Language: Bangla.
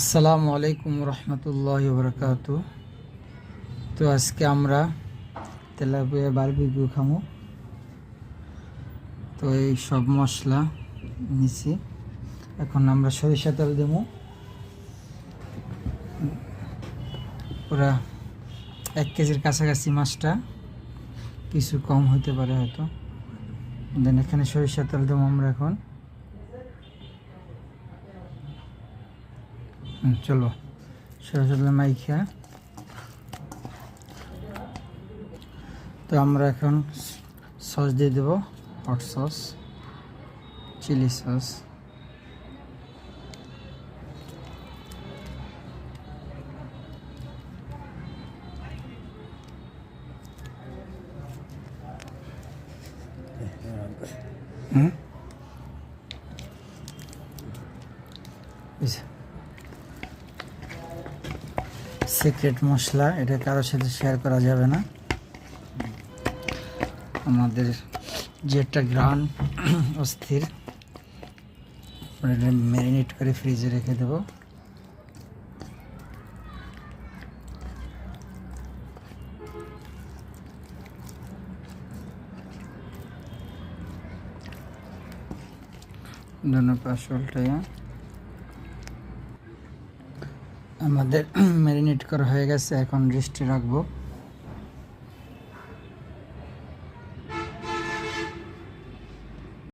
আসসালামু আলাইকুম রহমতুল্লাহ বরকাত তো আজকে আমরা তেলাপিয়া বারবিকিউ খামো। তো এই সব মশলা নিছি। এখন আমরা সরিষা তেল দেবো পুরা এক কেজির কাছাকাছি মাছটা কিছু কম হতে পারে হয়তো। দেন এখানে সরিষা তেল দেবো আমরা এখন। চলো। সরিষা তেল মাইখা তো আমরা এখন সস দিয়ে দেবো, হট সস, চিলি সস। হুম? সিক্রেট মশলা, এটা কারোর সাথে শেয়ার করা যাবে না। আমাদের যে একটা গ্রান অস্থির ম্যারিনেট করে ফ্রিজে রেখে দেবো। উল্টাইয়া আমাদের ম্যারিনেট করা হয়ে গেছে এখন রেস্টে রাখব।